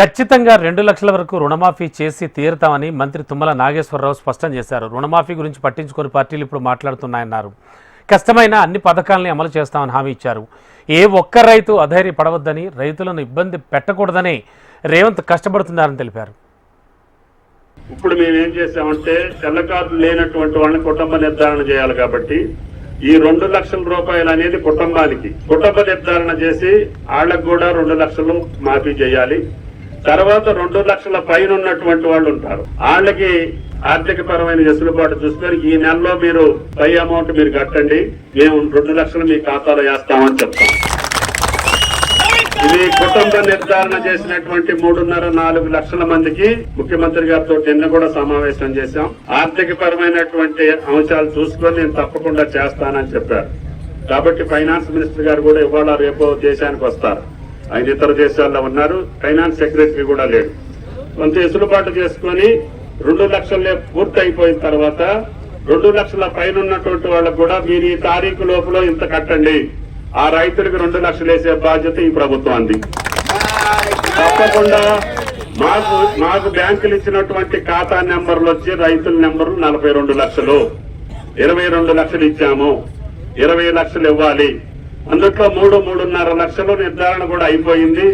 ఖచ్చితంగా రెండు లక్షల వరకు రుణమాఫీ చేసి తీరుతామని మంత్రి తుమ్మల నాగేశ్వరరావు స్పష్టం చేశారు. రుణమాఫీ గురించి పట్టించుకొని పార్టీలు ఇప్పుడు మాట్లాడుతున్నాయన్నారు. కష్టమైన అన్ని పథకాలని అమలు చేస్తామని హామీ ఇచ్చారు. ఏ ఒక్క రైతు అధైర్యపడవద్దని రైతులను ఇబ్బంది పెట్టకూడదని రేవంత్ కష్టపడుతున్నారని తెలిపారు. ఇప్పుడు మేము ఏం చేసామంటే తెల్ల కార్డు లేనటువంటి వాళ్ళని కుటుంబ నిర్ధారణ చేయాలి కాబట్టి ఈ రెండు లక్షల రూపాయలు అనేది కుటుంబానికి. కుటుంబ నిర్ధారణ చేసి వాళ్ళకు కూడా రెండు లక్షలు మాఫీ చేయాలి. తర్వాత రెండు లక్షల పైన ఉన్నటువంటి వాళ్ళు ఉంటారు. వాళ్ళకి ఆర్థిక పరమైన వెసులుబాటు చూసుకొని ఈ నెలలో మీరు పై అమౌంట్ మీరు కట్టండి. మేము రెండు లక్షలు మీ ఖాతాలో వేస్తామని చెప్తాం. ఇది కుటుంబ నిర్ధారణ చేసినటువంటి మూడున్నర నాలుగు లక్షల మందికి ముఖ్యమంత్రి గారితో నిన్న కూడా సమావేశం చేశాం. ఆర్థిక పరమైనటువంటి అంశాలు చూసుకొని నేను తప్పకుండా చేస్తానని చెప్పారు. కాబట్టి ఫైనాన్స్ మినిస్టర్ గారు కూడా ఇవాళ రేపు దేశానికి వస్తారు. ఆయన ఇతర దేశాల్లో ఉన్నారు. ఫైనాన్స్ సెక్రటరీ కూడా లేడు. కొంత ఎసులుబాటు చేసుకొని రెండు లక్షలే పూర్తి అయిపోయిన తర్వాత రెండు లక్షల పైన ఉన్నటువంటి వాళ్ళకు కూడా మీరు ఈ తారీఖు లోపల ఇంత కట్టండి. ఆ రైతులకు రెండు లక్షలు వేసే బాధ్యత ఈ ప్రభుత్వానికి తప్పకుండా మాకు మాకు బ్యాంకులు ఇచ్చినటువంటి ఖాతా నెంబర్లు వచ్చి రైతుల నెంబర్లు నలభై రెండు లక్షలు. ఇరవై రెండు లక్షలు ఇచ్చాము. ఇరవై లక్షలు ఇవ్వాలి. అందుట్లో మూడు మూడున్నర లక్షలు నిర్ధారణ కూడా అయిపోయింది.